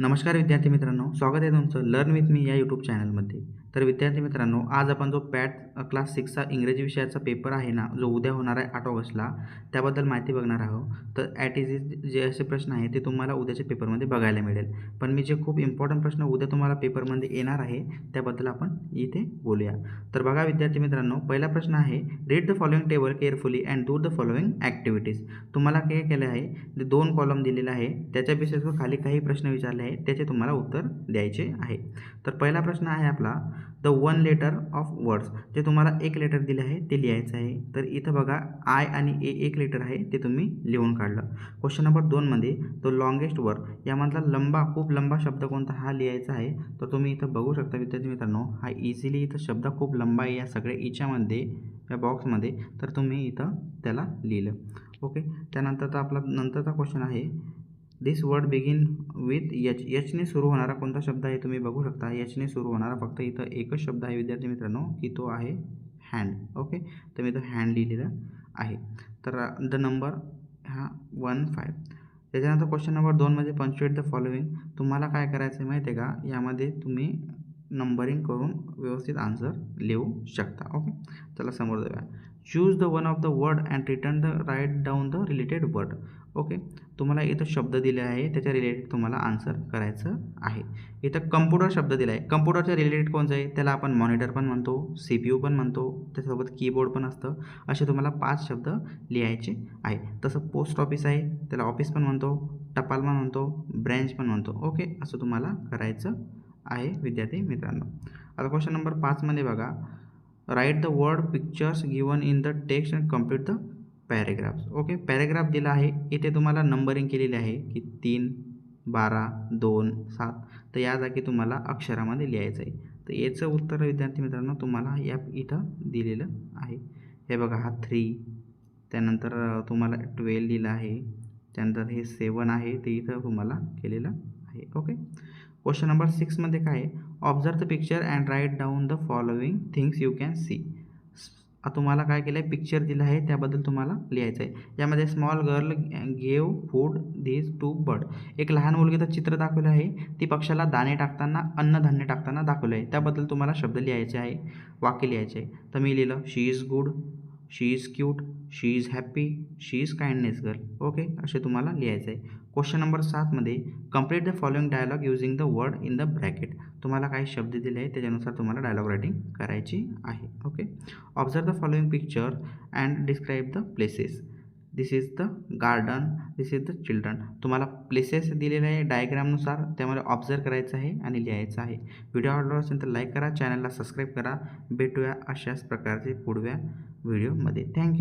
नमस्कार विद्यार्थी मित्रांनो स्वागत आहे तुमचं लर्न विथ मी या यूट्यूब चॅनलमध्ये तर विद्यार्थी मित्रांनो आज आपण जो पॅट क्लास सिक्सचा इंग्रजी विषयाचा पेपर आहे ना जो उद्या होणार आहे आठ ऑगस्टला त्याबद्दल माहिती बघणार आहोत. तर ॲट इज इज जे असे प्रश्न आहे ते तुम्हाला उद्याच्या पेपरमध्ये बघायला मिळेल. पण मी जे खूप इम्पॉर्टंट प्रश्न उद्या तुम्हाला पेपरमध्ये येणार आहे त्याबद्दल आपण इथे बोलूया. तर बघा विद्यार्थी मित्रांनो पहिला प्रश्न आहे read the following table carefully and do the following activities तुम्हाला काय केलं आहे ते दोन कॉलम दिलेला आहे त्याच्या बेसिसवर खाली काही प्रश्न विचारले आहे त्याचे तुम्हाला उत्तर द्यायचे आहे. तर पहिला प्रश्न आहे आपला the one letter of words जे तुम्हाला एक लेटर दिले आहे ते लिहायचं आहे. तर इथं बघा आय आणि ए एक लेटर आहे ते तुम्ही लिहून काढलं. क्वेश्चन नंबर दोनमध्ये तो लॉंगेस्ट वर्ड यामधला लंबा खूप लंबा शब्द कोणता हा लिहायचा आहे? तर तुम्ही इथं बघू शकता विद्यार्थी मित्रांनो हा इझिली इथं शब्द खूप लंबा आहे या सगळ्या इच्यामध्ये या बॉक्समध्ये तर तुम्ही इथं त्याला लिहिलं. ओके त्यानंतरचा आपला नंतरचा क्वेश्चन आहे this word begin with H यचने सुरू होणारा कोणता शब्द आहे तुम्ही बघू शकता. यचने सुरू होणारा फक्त इथं एकच शब्द आहे विद्यार्थी मित्रांनो की तो आहे हँड ओके तर मी तो हँड लिहिलेला आहे. तर uh, द नंबर हा वन फाय त्याच्यानंतर क्वेश्चन नंबर दोनमध्ये पंचुएट द फॉलोइंग तुम्हाला काय करायचं आहे माहिती आहे का? यामध्ये तुम्ही नंबरिंग करून व्यवस्थित आन्सर लिहू शकता. ओके चला समोर जाऊया. Choose the one of the word and return the write down the related word okay? तुम्हाला इथं शब्द दिले आहे त्याच्या रिलेटेड तुम्हाला आन्सर करायचं आहे. इथं कम्प्युटर शब्द दिला आहे कम्प्युटरच्या रिलेटेड कोणतं आहे? त्याला आपण मॉनिटर पण म्हणतो सी पी यू पण म्हणतो त्याच्यासोबत कीबोर्ड पण असतं. असे तुम्हाला पाच शब्द लिहायचे आहे. तसं पोस्ट ऑफिस आहे त्याला ऑफिस पण म्हणतो टपाल पण म्हणतो ब्रँच पण म्हणतो. ओके? असं तुम्हाला करायचं आहे विद्यार्थी मित्रांनो. आता क्वेश्चन नंबर पाचमध्ये बघा. Write the word pictures given in the text and complete the paragraphs okay paragraph दिला आहे. इथे तुम्हाला नंबरिंग केलेली आहे की तीन बारा दोन सात. तर या जागी तुम्हाला अक्षरामध्ये लिहायचं आहे. तर याचं उत्तर विद्यार्थी मित्रांनो तुम्हाला या इथं दिलेलं आहे. हे बघा हा थ्री त्यानंतर तुम्हाला ट्वेल्व लिहिलं आहे. त्यानंतर हे सेवन आहे. ते इथं तुम्हाला केलेलं आहे. ओके क्वेश्चन नंबर सिक्समध्ये काय आहे? Observe the picture and write down the following things you can see तुम्हाला काय केलं आहे पिक्चर दिलं आहे त्याबद्दल तुम्हाला लिहायचं आहे यामध्ये small girl gave food these two bird एक लहान मुलगीचं चित्र दाखवलं आहे. ती पक्षाला दाणे टाकताना अन्नधान्य टाकताना दाखवलं आहे त्याबद्दल तुम्हाला शब्द लिहायचे आहे वाक्य लिहायचे आहे. तर मी लिहिलं she is good she is cute she is happy she is kindness girl okay असे तुम्हाला लिहायचं आहे क्वेश्चन नंबर सातमध्ये complete the following dialogue using the word in the bracket तुम्हाला काही शब्द दिले आहेत त्याच्यानुसार तुम्हाला डायलॉग रायटिंग करायची आहे. Okay observe the following picture and describe the places this is the garden this is the children तुम्हाला प्लेसेस दिलेले आहे डायग्रामनुसार त्यामध्ये ऑब्झर्व करायचं आहे आणि लिहायचं आहे. व्हिडिओ आवडला असेल तर लाईक करा चॅनलला सबस्क्राईब करा. भेटूया अशाच प्रकारचे पुढव्या व्हिडिओमध्ये थँक्यू